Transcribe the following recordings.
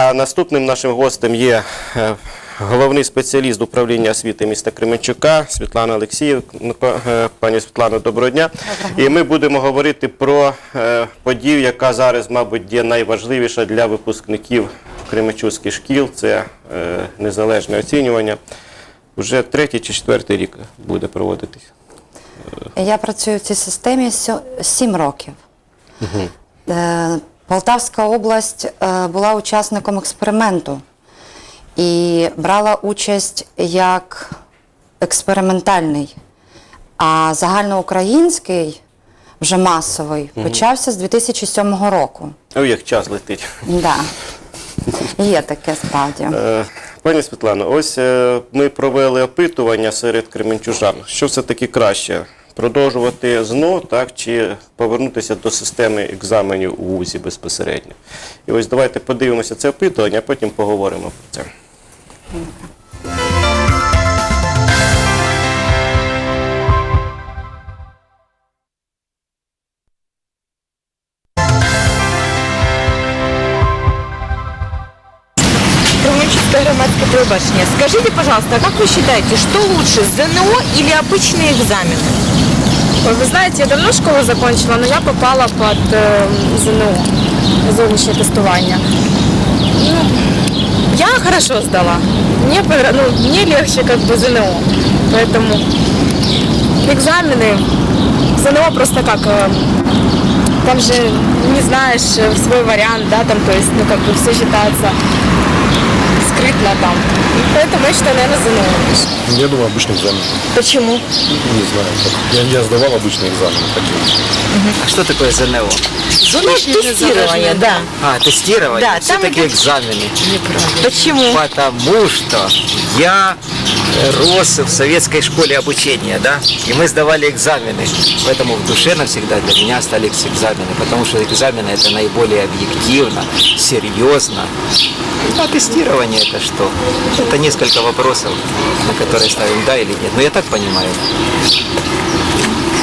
А наступним нашим гостем є е, головний спеціаліст управління освіти міста Кременчука Світлана Олексіївна. Е, Пані Світлано, доброго дня. І ми будемо говорити про е, подію, яка зараз, мабуть, є найважливіша для випускників Кременчуцьких шкіл. Це незалежне оцінювання. Вже третій чи четвертий рік буде проводитись. Я працюю в цій системі сім років. Е, Полтавська область е, була учасником експерименту і брала участь як експериментальний. А загальноукраїнський, вже масовий, почався з 2007 року. Ой, як час летить. Да. Є таке справді. Е, Пані Світлано, ось е, ми провели опитування серед кременчужан. Що все-таки краще? Продовжувати ЗНО, так, чи повернутися до системи екзаменів у ВУЗі безпосередньо? І ось давайте подивимося це опитування, а потім поговоримо про це. Скажите, пожалуйста, а как вы считаете, что лучше, ЗНО или обычный экзамен? Вы знаете, я давно школу закончила, но я попала под э, ЗНО, зовнішнє тестування. Ну, я хорошо сдала. Мне, ну, мне легче как бы ЗНО. Поэтому экзамены, ЗНО просто как, э, там же не знаешь э, свой вариант, да, там, то есть, ну, как бы все считается скрытно там. И поэтому я считаю, наверное, ЗНО. Я думаю, обычный экзамен. Почему? Не знаю. Я, я сдавал обычные экзамены такие. А что такое ЗНО? Ну, тестирование, да. А, тестирование? Да, там Все-таки это- экзамены. Почему? Потому что я рос в советской школе обучения, да, и мы сдавали экзамены. Поэтому в душе навсегда для меня остались экзамены, потому что экзамены это наиболее объективно, серьезно. А тестирование это что? Это несколько вопросов, на которые ставим да или нет. Но я так понимаю.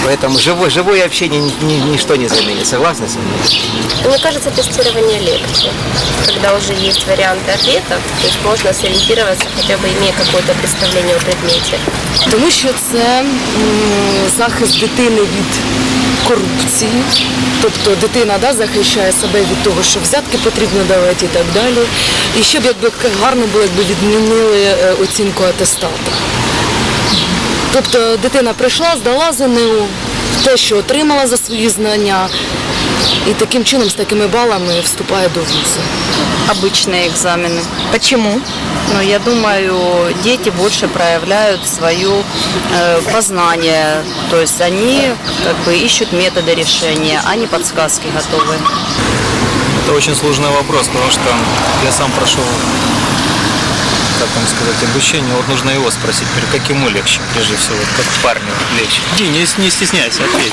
Поэтому живое, живое общение ни- ни- ничто не заменит. Согласны со мной? Мне кажется, тестирование легче, когда уже есть варианты ответов, то есть можно сориентироваться, хотя бы имея какое-то представление о предмете. Тому що це м, захист дитини від корупції, тобто дитина да, захищає себе від того, що взятки потрібно давати і так далі. І щоб якби гарно було, якби відмінили е, оцінку атестата. Тобто дитина прийшла, здала ЗНО, те, що отримала за свої знання, і таким чином, з такими балами вступає до вузу. обычные экзамены. Почему? Но я думаю, дети больше проявляют свое э, познание. То есть они как бы ищут методы решения, а не подсказки готовы. Это очень сложный вопрос, потому что я сам прошел, как вам сказать, обучение. Вот нужно его спросить, при- как ему легче, прежде всего, вот как парню легче. Иди, не, не стесняйся, ответь.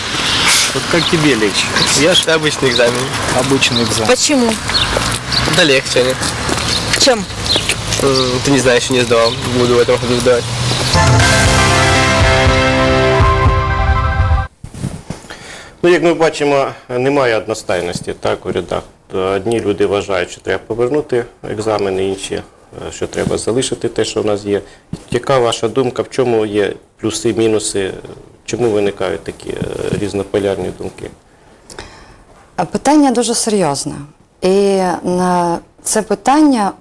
Вот как тебе легче? Я же обычный экзамен. Обычный экзамен. Почему? Да легче. Чем? Ты не знаешь, не сдавал. Буду в этом году сдавать. Ну, як ми бачимо, немає одностайності так, у рядах. Одні люди вважають, що треба повернути екзамени, інші, е, що треба залишити те, що в нас є. Яка ваша думка, в чому є плюси, мінуси, чому виникають такі е, різнополярні думки? Питання дуже серйозне. І на це питання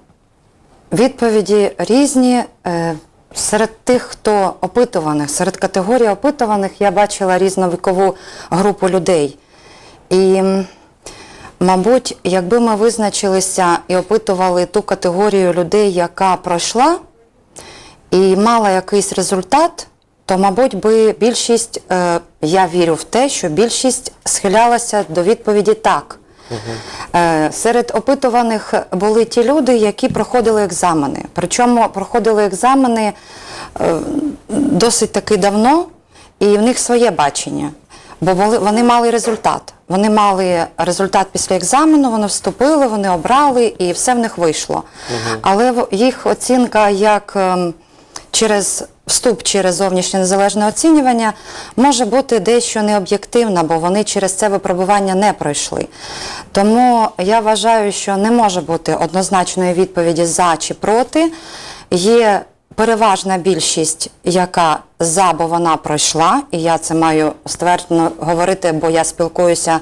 відповіді різні. Е, Серед тих, хто опитуваних, серед категорій опитуваних я бачила різновікову групу людей. І, мабуть, якби ми визначилися і опитували ту категорію людей, яка пройшла і мала якийсь результат, то, мабуть, би більшість, е, я вірю в те, що більшість схилялася до відповіді так. Е, Серед опитуваних були ті люди, які проходили екзамени. Причому проходили екзамени е, досить таки давно, і в них своє бачення. Бо вони мали результат. Вони мали результат після екзамену, вони вступили, вони обрали і все в них вийшло. Але в- їх оцінка як ем, через вступ через зовнішнє незалежне оцінювання може бути дещо необ'єктивна, бо вони через це випробування не пройшли. Тому я вважаю, що не може бути однозначної відповіді за чи проти. Є переважна більшість, яка за, бо вона пройшла, і я це маю стверджено говорити, бо я спілкуюся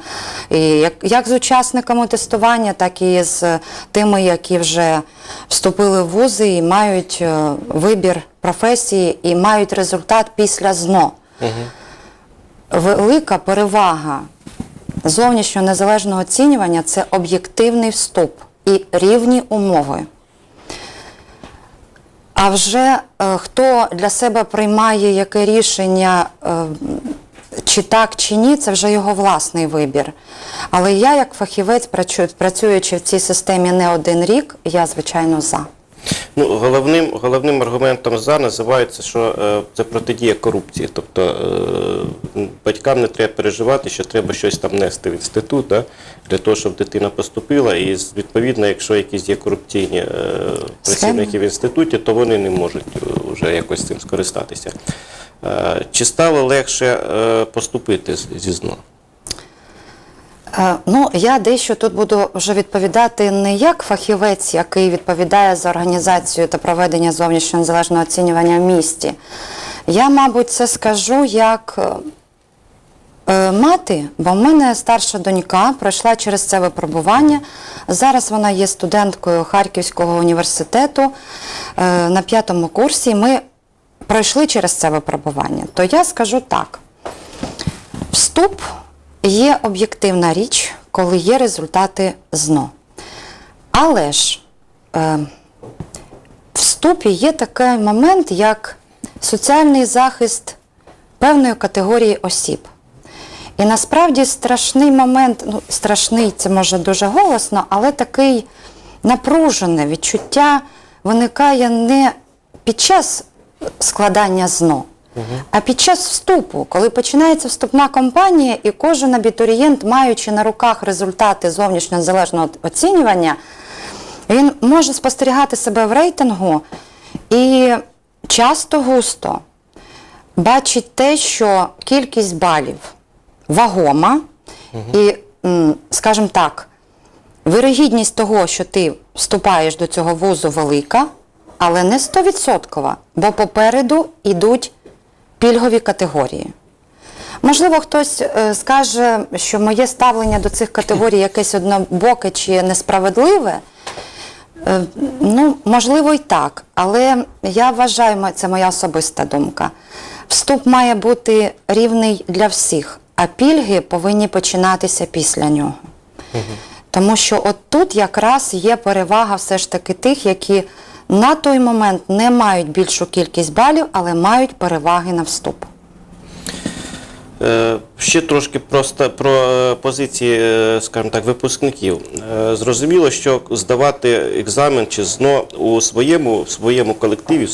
і як, як з учасниками тестування, так і з тими, які вже вступили в вузи і мають е, вибір професії і мають результат після ЗНО. Велика перевага зовнішнього незалежного оцінювання це об'єктивний вступ і рівні умови. А вже е, хто для себе приймає яке рішення, е, чи так, чи ні, це вже його власний вибір. Але я, як фахівець, працю- працюючи в цій системі не один рік, я звичайно за. Ну, головним, головним аргументом за називається, що е, це протидія корупції. Тобто е, батькам не треба переживати, що треба щось там нести в інститут да, для того, щоб дитина поступила. І відповідно, якщо якісь є корупційні е, працівники в інституті, то вони не можуть е, вже якось цим скористатися. Е, чи стало легше е, поступити зі ЗНО? Е, Ну, я дещо тут буду вже відповідати не як фахівець, який відповідає за організацію та проведення зовнішнього незалежного оцінювання в місті. Я, мабуть, це скажу як е, е, мати, бо в мене старша донька пройшла через це випробування. Зараз вона є студенткою Харківського університету на п'ятому курсі. Ми пройшли через це випробування. То я скажу так. Вступ є об'єктивна річ, коли є результати ЗНО. Але ж е, в вступі є такий момент, як соціальний захист певної категорії осіб. І насправді страшний момент, ну страшний це може дуже голосно, але такий напружене відчуття виникає не під час складання ЗНО, а під час вступу, коли починається вступна кампанія, і кожен абітурієнт, маючи на руках результати зовнішнього незалежного оцінювання, він може спостерігати себе в рейтингу і часто густо бачить те, що кількість балів вагома, і, скажімо так, вирогідність того, що ти вступаєш до цього вузу велика, але не 100%, бо попереду йдуть пільгові категорії. Можливо, хтось е, скаже, що моє ставлення до цих категорій якесь однобоке чи несправедливе. Е, Ну, можливо, і так, але я вважаю, це моя особиста думка. Вступ має бути рівний для всіх, а пільги повинні починатися після нього. Тому що от тут якраз є перевага все ж таки тих, які на той момент не мають більшу кількість балів, але мають переваги на вступ. Е, Ще трошки просто про е, позиції, е, скажімо так, випускників. Зрозуміло, що здавати екзамен чи ЗНО у своєму, в своєму колективі,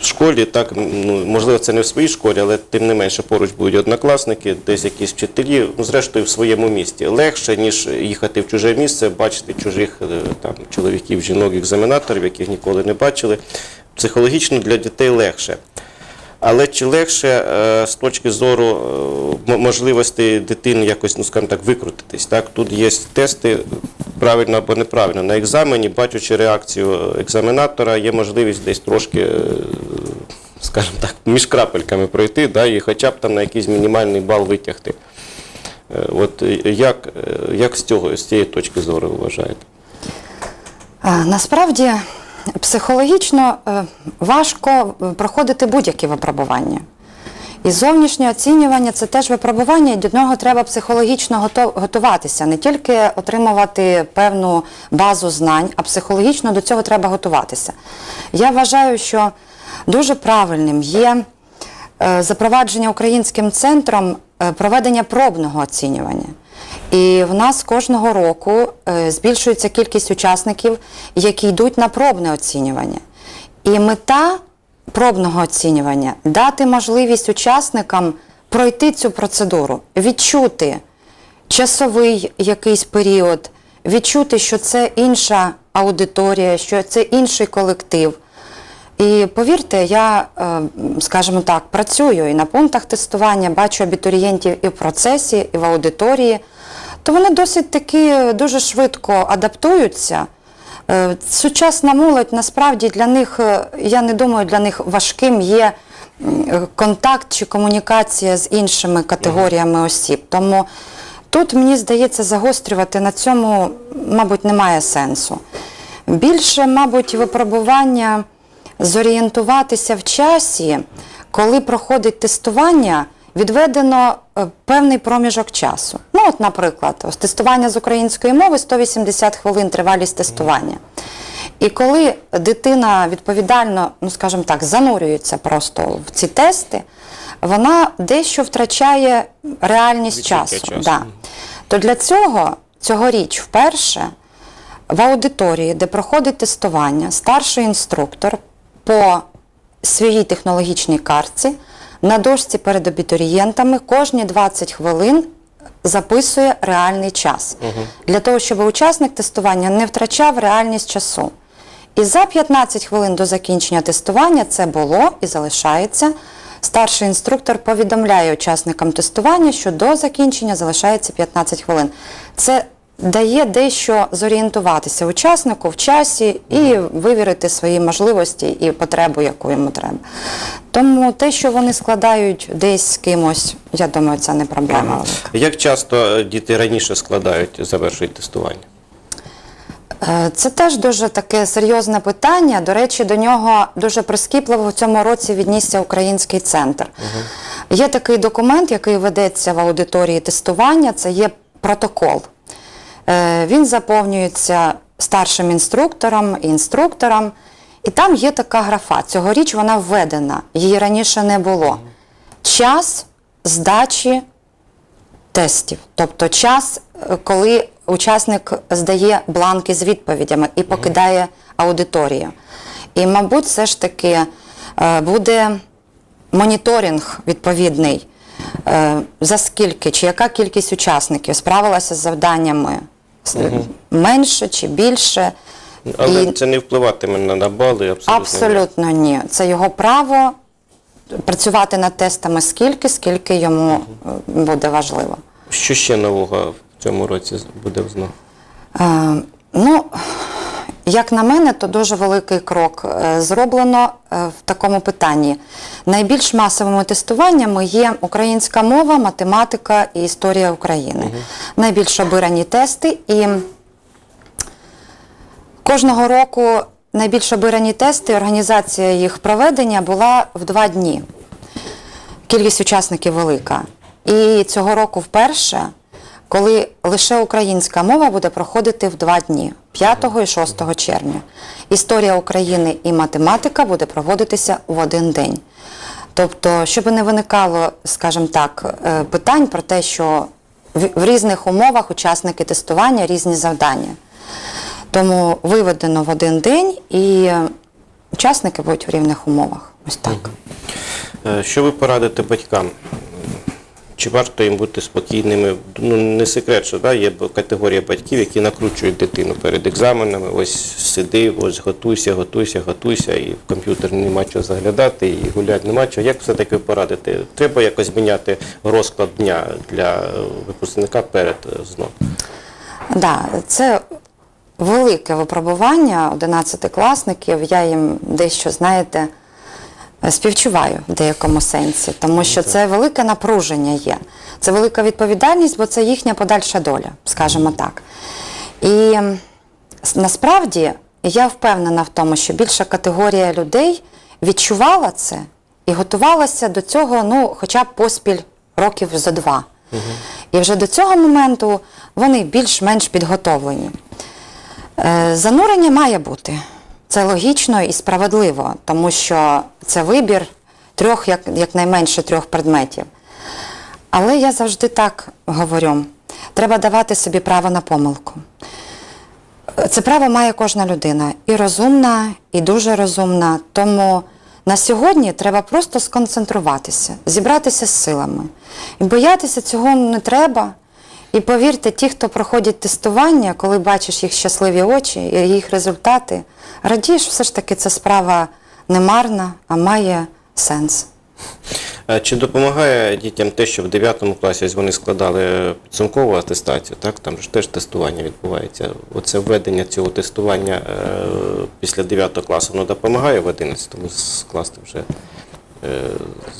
в школі, так, ну, можливо, це не в своїй школі, але тим не менше поруч будуть однокласники, десь якісь вчителі, ну, зрештою, в своєму місті. Легше, ніж їхати в чуже місце, бачити чужих там, чоловіків, жінок, екзаменаторів, яких ніколи не бачили. Психологічно для дітей легше. Але чи легше е, з точки зору е, можливості дитини якось, ну скажімо так, викрутитись? Так? Тут є тести правильно або неправильно. На екзамені, бачучи реакцію екзаменатора, є можливість десь трошки, е, скажімо так, між крапельками пройти, да, і хоча б там на якийсь мінімальний бал витягти. Е, От е, як, е, як з цього, з цієї точки зору вважаєте? Е, Насправді психологічно е, важко е, проходити будь-які випробування. І зовнішнє оцінювання це теж випробування, і до нього треба психологічно готуватися, не тільки отримувати певну базу знань, а психологічно до цього треба готуватися. Я вважаю, що дуже правильним є е, запровадження українським центром проведення пробного оцінювання. І в нас кожного року е, збільшується кількість учасників, які йдуть на пробне оцінювання. І мета пробного оцінювання дати можливість учасникам пройти цю процедуру, відчути часовий якийсь період, відчути, що це інша аудиторія, що це інший колектив. І повірте, я, е, скажімо так, працюю і на пунктах тестування, бачу абітурієнтів і в процесі, і в аудиторії, то вони досить таки дуже швидко адаптуються. Е, Сучасна молодь насправді для них, е, я не думаю, для них важким є е, контакт чи комунікація з іншими категоріями осіб. Тому тут, мені здається, загострювати на цьому, мабуть, немає сенсу. Більше, мабуть, випробування зорієнтуватися в часі, коли проходить тестування, відведено е, певний проміжок часу. Ну, от, наприклад, ось тестування з української мови 180 хвилин тривалість тестування. І коли дитина відповідально, ну скажімо так, занурюється просто в ці тести, вона дещо втрачає реальність Відчуття часу. часу. Да. То для цього цьогоріч вперше в аудиторії, де проходить тестування, старший інструктор по своїй технологічній картці на дошці перед абітурієнтами кожні 20 хвилин записує реальний час. Для того, щоб учасник тестування не втрачав реальність часу. І за 15 хвилин до закінчення тестування це було і залишається. Старший інструктор повідомляє учасникам тестування, що до закінчення залишається 15 хвилин. Це дає дещо зорієнтуватися учаснику в часі і вивірити свої можливості і потребу, яку йому треба. Тому те, що вони складають десь з кимось, я думаю, це не проблема. Як часто е, діти раніше складають, завершують тестування? Е, Це теж дуже таке серйозне питання. До речі, до нього дуже прискіпливо в цьому році віднісся український центр. Є такий документ, який ведеться в аудиторії тестування, це є протокол. Е, Він заповнюється старшим інструктором інструктором. І там є така графа. Цьогоріч вона введена, її раніше не було. Час здачі тестів, тобто час, е, коли учасник здає бланки з відповідями і покидає аудиторію. І, мабуть, все ж таки е, буде моніторинг відповідний, за скільки чи яка кількість учасників справилася з завданнями С- менше чи більше. Але І- це не впливатиме на, бали абсолютно. Абсолютно ні. Це його право працювати над тестами скільки, скільки йому е, буде важливо. Що ще нового в цьому році буде ЗНО? Як на мене, то дуже великий крок е, зроблено е, в такому питанні. Найбільш масовими тестуваннями є українська мова, математика і історія України. Найбільш обирані тести і кожного року найбільш обирані тести, організація їх проведення була в два дні. Кількість учасників велика. І цього року вперше, коли лише українська мова буде проходити в два дні 5 і 6 червня. Історія України і математика буде проводитися в один день. Тобто, щоб не виникало, скажімо так, е, питань про те, що в різних умовах учасники тестування різні завдання. Тому виведено в один день і учасники будуть в рівних умовах. Ось так. Е, Що ви порадите батькам? Чи варто їм бути спокійними? Ну, не секрет, що да, є категорія батьків, які накручують дитину перед екзаменами. Ось сиди, ось готуйся, готуйся, готуйся, і в комп'ютер нема чого заглядати, і гуляти нема чого. Як все-таки порадити? Треба якось міняти розклад дня для випускника перед е, ЗНО? Да, це велике випробування 11-класників. Я їм дещо, знаєте, співчуваю в деякому сенсі, тому що це велике напруження є. Це велика відповідальність, бо це їхня подальша доля, скажімо так. І насправді я впевнена в тому, що більша категорія людей відчувала це і готувалася до цього, ну, хоча б поспіль років за два. І вже до цього моменту вони більш-менш підготовлені. Е, Занурення має бути. Це логічно і справедливо, тому що це вибір трьох, як, якнайменше трьох предметів. Але я завжди так говорю: треба давати собі право на помилку. Це право має кожна людина, і розумна, і дуже розумна. Тому на сьогодні треба просто сконцентруватися, зібратися з силами. І боятися цього не треба. І повірте, ті, хто проходять тестування, коли бачиш їх щасливі очі і їх результати, радієш, все ж таки це справа не марна, а має сенс. Чи допомагає дітям те, що в 9 класі вони складали підсумкову атестацію, так? Там ж теж тестування відбувається. Оце введення цього тестування е, після 9 класу воно допомагає в 11 скласти вже е,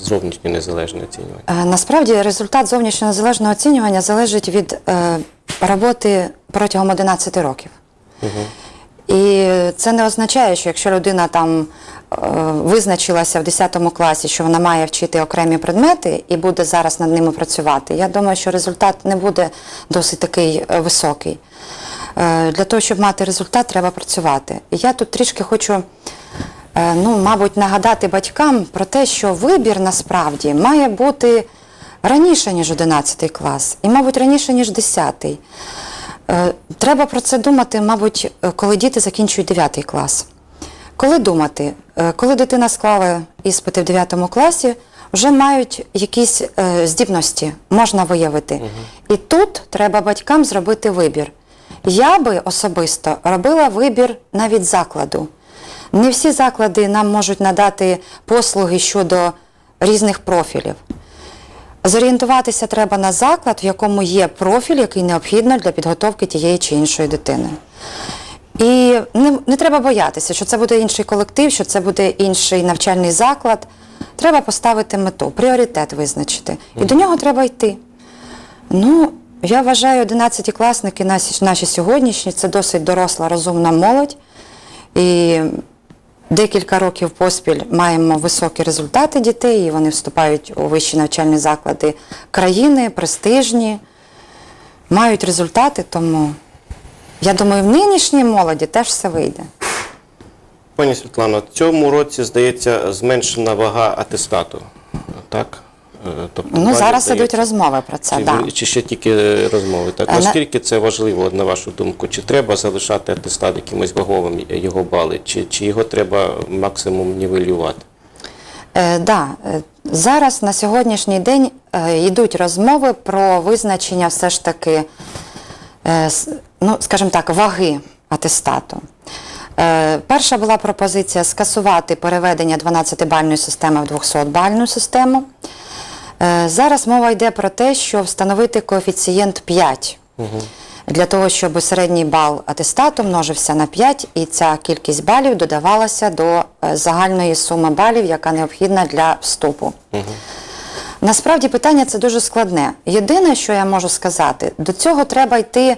зовнішнє незалежне оцінювання. Е, Насправді результат зовнішнього незалежного оцінювання залежить від роботи протягом 11 років. І це не означає, що якщо людина там е, визначилася в 10 класі, що вона має вчити окремі предмети і буде зараз над ними працювати, я думаю, що результат не буде досить такий е, високий. Е, Для того, щоб мати результат, треба працювати. І я тут трішки хочу, ну, мабуть, нагадати батькам про те, що вибір насправді має бути раніше, ніж 11 клас, і, мабуть, раніше, ніж 10. Е, Треба про це думати, мабуть, е, коли діти закінчують 9 клас. Коли думати? Е, Коли дитина склала іспити в 9 класі, вже мають якісь е, здібності, можна виявити. І тут треба батькам зробити вибір. Я би особисто робила вибір навіть закладу. Не всі заклади нам можуть надати послуги щодо різних профілів. Зорієнтуватися треба на заклад, в якому є профіль, який необхідно для підготовки тієї чи іншої дитини. І не, не треба боятися, що це буде інший колектив, що це буде інший навчальний заклад. Треба поставити мету, пріоритет визначити. І до нього треба йти. Ну, я вважаю, 11-класники наші, наші сьогоднішні це досить доросла, розумна молодь. І декілька років поспіль маємо високі результати дітей, і вони вступають у вищі навчальні заклади країни, престижні, мають результати, тому я думаю, в нинішній молоді теж все вийде. Пані Світлано, в цьому році, здається, зменшена вага атестату. Так? Е, Тобто, Ну, зараз ідуть розмови про це. Чи, Да. чи ще тільки розмови? Так, Е, на- наскільки це важливо, на вашу думку? Чи треба залишати атестат якимось ваговим його бали, чи, чи його треба максимум нівелювати? Е, да, е, зараз на сьогоднішній день е, йдуть розмови про визначення все ж таки, е, ну, скажімо так, ваги атестату. Е, перша була пропозиція скасувати переведення 12-бальної системи в 200-бальну систему. Е, зараз мова йде про те, що встановити коефіцієнт 5. Для того, щоб середній бал атестату множився на 5, і ця кількість балів додавалася до е, загальної суми балів, яка необхідна для вступу. Насправді питання це дуже складне. Єдине, що я можу сказати, до цього треба йти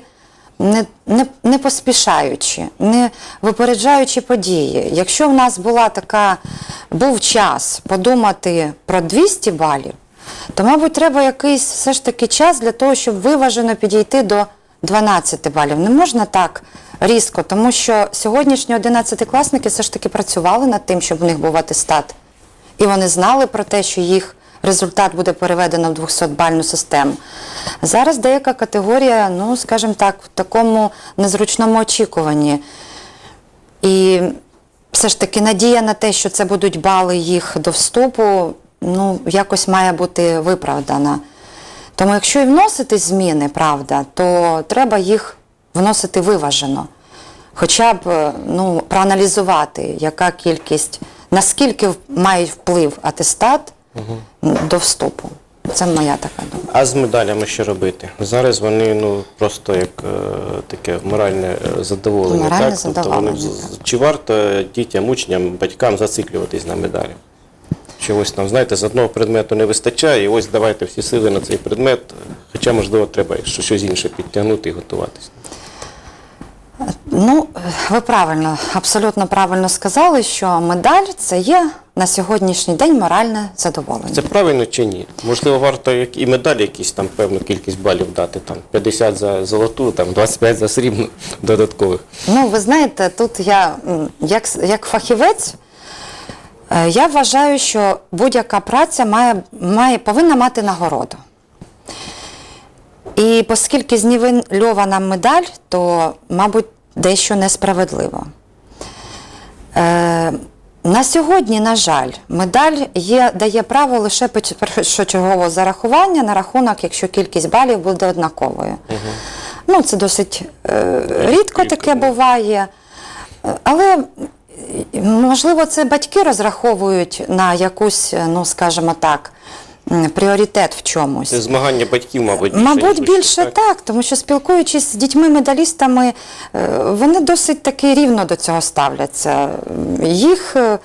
не, не, не поспішаючи, не випереджаючи події. Якщо в нас була така, був час подумати про 200 балів, то, мабуть, треба якийсь все ж таки час для того, щоб виважено підійти до 12 балів. Не можна так різко, тому що сьогоднішні 11-класники все ж таки працювали над тим, щоб у них був атестат. І вони знали про те, що їх результат буде переведено в 200-бальну систему. Зараз деяка категорія, ну, скажімо так, в такому незручному очікуванні. І все ж таки надія на те, що це будуть бали їх до вступу, ну, якось має бути виправдана. Тому якщо і вносити зміни, правда, то треба їх вносити виважено. Хоча б е, ну, проаналізувати, яка кількість, наскільки має вплив атестат до вступу. Це моя така думка. А з медалями що робити? Зараз вони ну просто як е, таке моральне е, задоволення. Моральне так? Тобто вони, чи варто дітям, учням, батькам зациклюватись на медалі? Що ось там, знаєте, з одного предмету не вистачає, і ось давайте всі сили на цей предмет, хоча, можливо, треба щось інше підтягнути і готуватись. Ну, ви правильно, абсолютно правильно сказали, що медаль це є на сьогоднішній день моральне задоволення. Це правильно чи ні? Можливо, варто і медалі якісь там певну кількість балів дати, там 50 за золоту, там 25 за срібну додаткових. Ну, ви знаєте, тут я як, як фахівець, я вважаю, що будь-яка праця має, має, повинна мати нагороду. І оскільки знівельована медаль, то, мабуть, дещо несправедливо. Е, на сьогодні, на жаль, медаль є, дає право лише першочергового зарахування на рахунок, якщо кількість балів буде однаковою. Ну, це досить е, рідко таке буває. Е, Але Можливо, це батьки розраховують на якусь, ну скажімо так, пріоритет в чомусь. Це змагання батьків, мабуть, більше, Мабуть, ніж більше так? тому що спілкуючись з дітьми-медалістами, е, вони досить таки рівно до цього ставляться. Їх, е,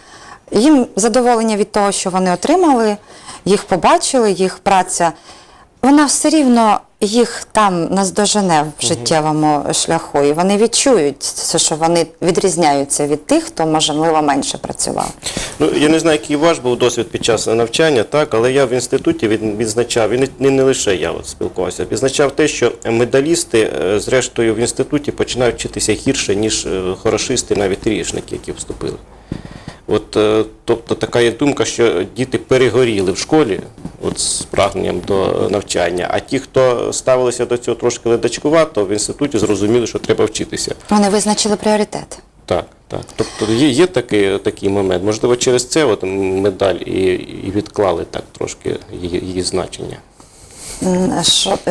їм задоволення від того, що вони отримали, їх побачили, їх праця, вона все рівно їх там наздожене в життєвому шляху, і вони відчують, це, що вони відрізняються від тих, хто, можливо, менше працював. Ну, я не знаю, який ваш був досвід під час навчання, так, але я в інституті від- відзначав, і не, не, не лише я от спілкувався, відзначав те, що медалісти, е, зрештою, в інституті починають вчитися гірше, ніж е, хорошисти, навіть рішники, які вступили. От, е, тобто така є думка, що діти перегоріли в школі от, з прагненням до навчання, а ті, хто ставилися до цього трошки ледачкувато, в інституті зрозуміли, що треба вчитися. Вони визначили пріоритет. Так, так. Тобто є, є такий, такий момент. Можливо, через це от медаль і, і відклали так трошки її, її значення. М,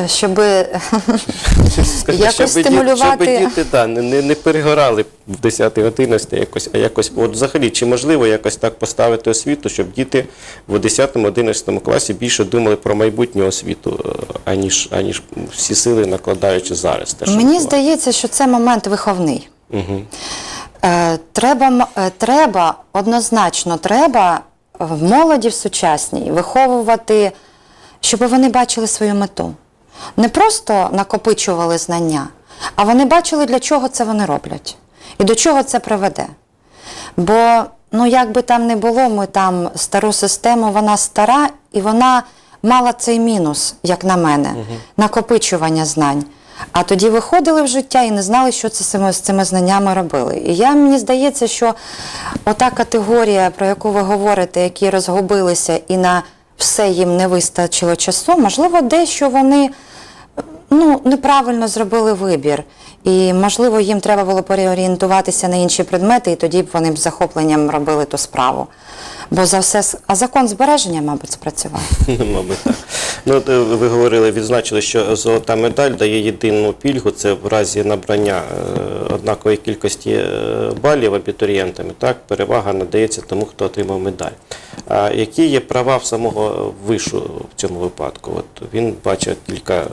Щоб якось стимулювати. Щоб діти да, не, не, перегорали в 10 11 якось, а якось, от взагалі, чи можливо якось так поставити освіту, щоб діти в 10-11 класі більше думали про майбутню освіту, е, аніж, аніж всі сили накладаючи зараз. Те, Мені відбувається. здається, що це момент виховний. Мгм. Е, Треба, е, треба, однозначно треба в молоді в сучасній виховувати, щоб вони бачили свою мету. Не просто накопичували знання, а вони бачили, для чого це вони роблять і до чого це приведе. Бо, ну як би там не було, ми там стару систему, вона стара і вона мала цей мінус, як на мене, накопичування знань. А тоді виходили в життя і не знали, що це з цими, з цими знаннями робили. І я мені здається, що ота категорія, про яку ви говорите, які розгубилися і на все їм не вистачило часу, можливо, дещо вони ну, неправильно зробили вибір. І, можливо, їм треба було переорієнтуватися на інші предмети, і тоді б вони б захопленням робили ту справу. Бо за все, а закон збереження, мабуть, спрацював. Мабуть, так. Ну, е, ви говорили, відзначили, що золота медаль дає єдину пільгу, це в разі набрання е, однакової кількості е, балів абітурієнтами, так, перевага надається тому, хто отримав медаль. А які є права в самого вишу в цьому випадку? От він бачить кілька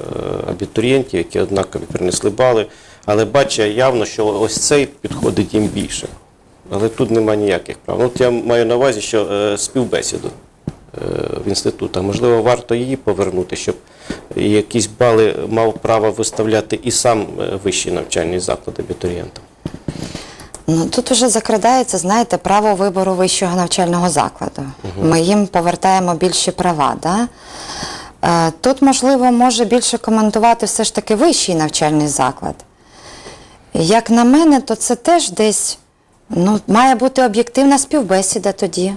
абітурієнтів, які однакові принесли бали, але бачить явно, що ось цей підходить їм більше. Але тут немає ніяких прав. Ну, от я маю на увазі, що е, співбесіду е, в інститутах. Можливо, варто її повернути, щоб якісь бали мав право виставляти і сам е, вищий навчальний заклад абітурієнтам. Ну, тут уже закрадається, знаєте, право вибору вищого навчального закладу. Ми їм повертаємо більші права. Да? Е, Тут, можливо, може більше коментувати все ж таки вищий навчальний заклад. Як на мене, то це теж десь ну, має бути об'єктивна співбесіда тоді.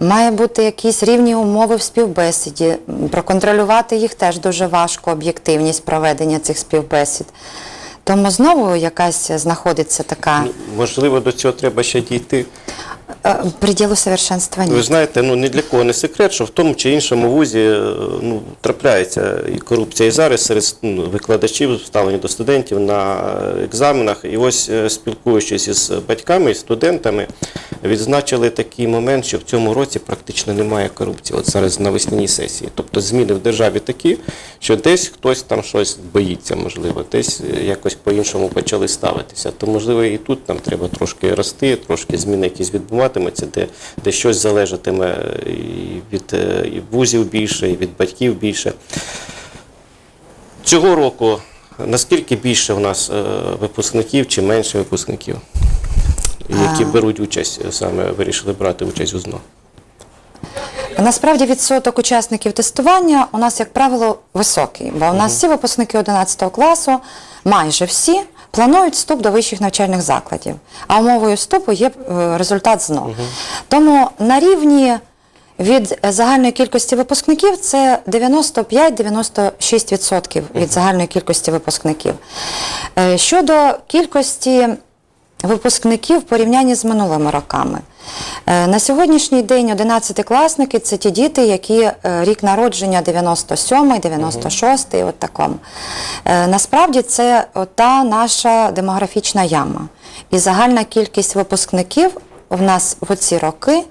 Має бути якісь рівні умови в співбесіді. Проконтролювати їх теж дуже важко, об'єктивність проведення цих співбесід. Тому знову якась знаходиться така Можливо, до цього треба ще дійти. Е, приділу совершенства. Ні. Ви знаєте, ну ні для кого не секрет, що в тому чи іншому вузі е, ну, трапляється і корупція і зараз серед ну, викладачів, ставлені до студентів на екзаменах. І ось е, спілкуючись із батьками і студентами, відзначили такий момент, що в цьому році практично немає корупції. От зараз на весняній сесії. Тобто зміни в державі такі, що десь хтось там щось боїться, можливо, десь якось по-іншому почали ставитися. То можливо і тут нам треба трошки рости, трошки зміни якісь відбуватимуться, де, де щось залежатиме е, і від е, і вузів більше, і від батьків більше. Цього року наскільки більше у нас е, випускників чи менше випускників, які беруть участь, е, саме вирішили брати участь у ЗНО? Насправді відсоток учасників тестування у нас, як правило, високий, бо у нас всі випускники 11 класу, майже всі, планують вступ до вищих навчальних закладів. А умовою вступу є е, результат ЗНО. Тому на рівні від загальної кількості випускників це 95-96% від загальної кількості випускників. Е, Щодо кількості випускників в порівнянні з минулими роками. Е, На сьогоднішній день 11-класники це ті діти, які е, рік народження 97-й, 96-й, от такому. Е, Насправді це та наша демографічна яма. І загальна кількість випускників в нас в ці роки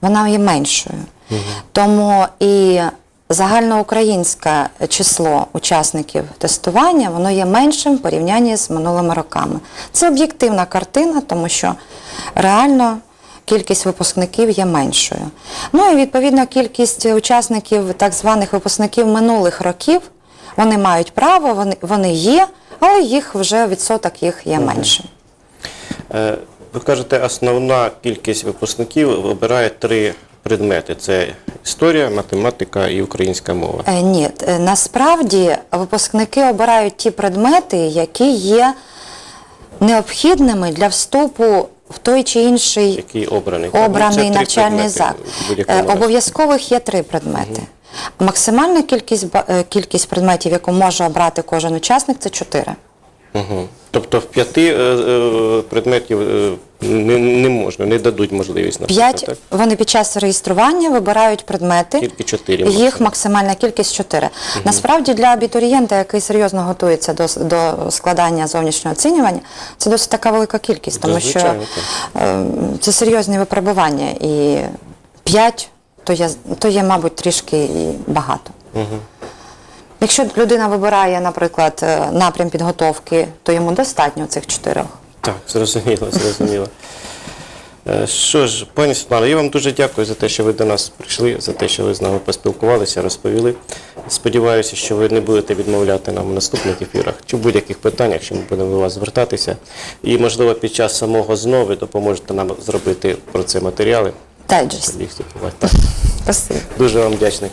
вона є меншою. Тому і загальноукраїнське число учасників тестування воно є меншим в порівнянні з минулими роками. Це об'єктивна картина, тому що реально кількість випускників є меншою. Ну і відповідно кількість учасників так званих випускників минулих років, вони мають право, вони, вони є, але їх вже відсоток їх є меншим. Е, Ви кажете, основна кількість випускників вибирає три предмети: це історія, математика і українська мова. Е, Ні, е, насправді випускники обирають ті предмети, які є необхідними для вступу в той чи інший Який обраний? Так, ну, це обраний три навчальний предмети заклад. в будь-якому Е, разі. Обов'язкових є три предмети. Максимальна кількість, ба- е, кількість предметів, яку може обрати кожен учасник, це чотири. Угу. Тобто в п'яти е, е, предметів е, не, не можна, не дадуть можливість наприклад, П'ять так? вони під час реєстрування вибирають предмети. Тільки чотири. Їх максимум. максимальна кількість чотири. Насправді для абітурієнта, який серйозно готується до, с- до складання зовнішнього оцінювання, це досить така велика кількість, тому Да, що звичайно, е, це серйозні випробування. І п'ять то є, то є, мабуть, трішки і багато. Якщо людина вибирає, наприклад, е, напрям підготовки, то йому достатньо цих чотирьох. Так, зрозуміло, зрозуміло. Е, Що ж, пані Світлано, я вам дуже дякую за те, що ви до нас прийшли, за те, що ви з нами поспілкувалися, розповіли. Сподіваюся, що ви не будете відмовляти нам у наступних ефірах чи в будь-яких питаннях, що ми будемо до вас звертатися. І, можливо, під час самого ЗНО ви допоможете нам зробити про це матеріали. Дайджест. Дуже вам вдячний.